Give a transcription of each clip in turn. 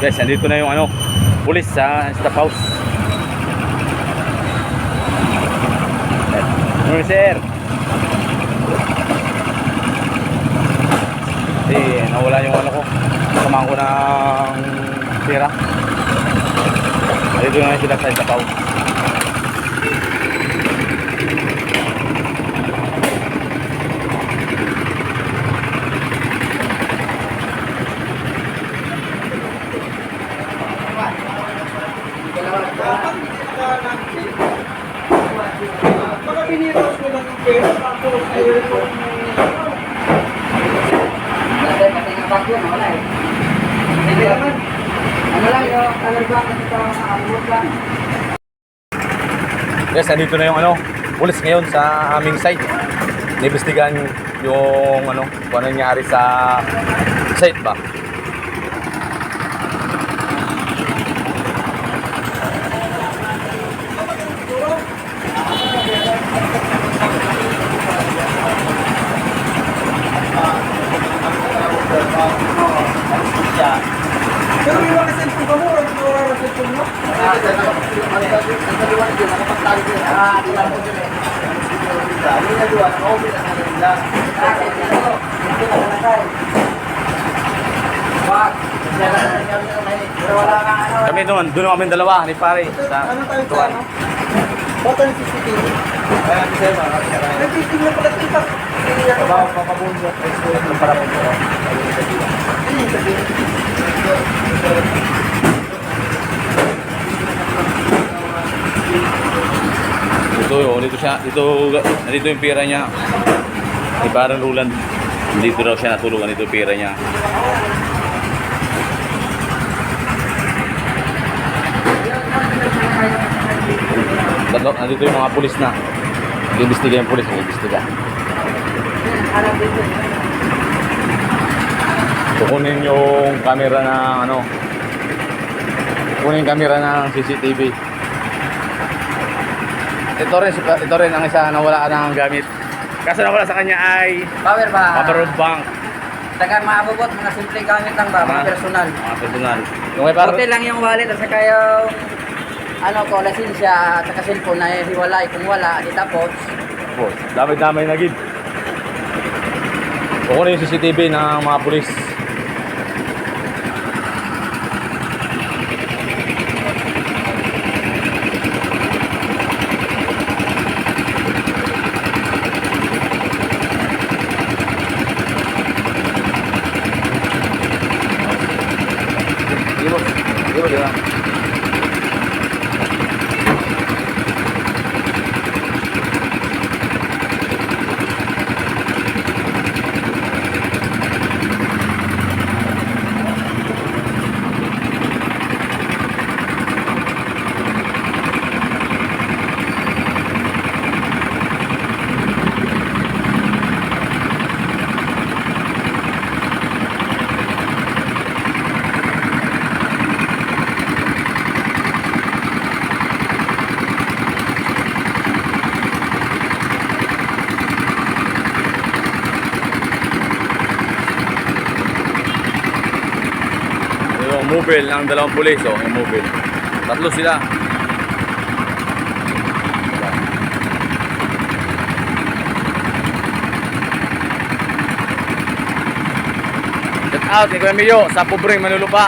Guys, nandito na yung ano, pulis sa staff house. Ano sir? Kasi nawala yung ano ko. Samahan ko ng pera. Nandito na sila sa staff house. Baka piniros mo lang yung pera, tapos ayun po. Dati pati nga bago na wala eh. Hindi naman. Ano lang yung alarba kasi ito ang alamot lang. Yes, nandito na yung ano, pulis ngayon sa aming site. Nibestigan yung ano, kung ano nangyari sa site ba. Pero may mga cellphone ka mo, ano yung wala na cellphone mo? Pero wala kang ano. Kami doon, doon kami dalawa ni pare sa Ano tayo sa tuwan. ano? Bata yung CCTV. Nagtitingnan pala kita. Hindi ako ba? papabunod para. Ano yung sabihin? Yun, dito siya, dito, nandito yung pera niya. Ni parang Roland. Dito daw siya natulungan dito yung pera niya. Tatlo, nandito yung mga pulis na. Nag-imbestiga yung pulis, nag-imbestiga. Kukunin yung camera ng ano. Kukunin yung camera ng CCTV. Ito rin, ito rin ang isa na wala ng gamit. Kaso nawala sa kanya ay Power ba? power bank. Taga maabot, mga simple gamit lang ba? Mga personal. Mga personal. Yung may power, Okay lang yung wallet at saka yung ano ko, lisensya at saka cellphone na hiwalay. Kung wala, di tapos. po, damay-damay na gid. Kukunin yung CCTV ng mga pulis. 留不留 di ba? yung mobile ng dalawang pulis, oh, yung mobile. Tatlo sila. Shout out, ni Kuya sa pobreng manulupa.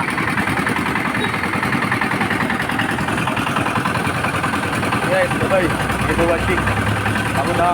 Guys, bye-bye. Keep watching. Ako na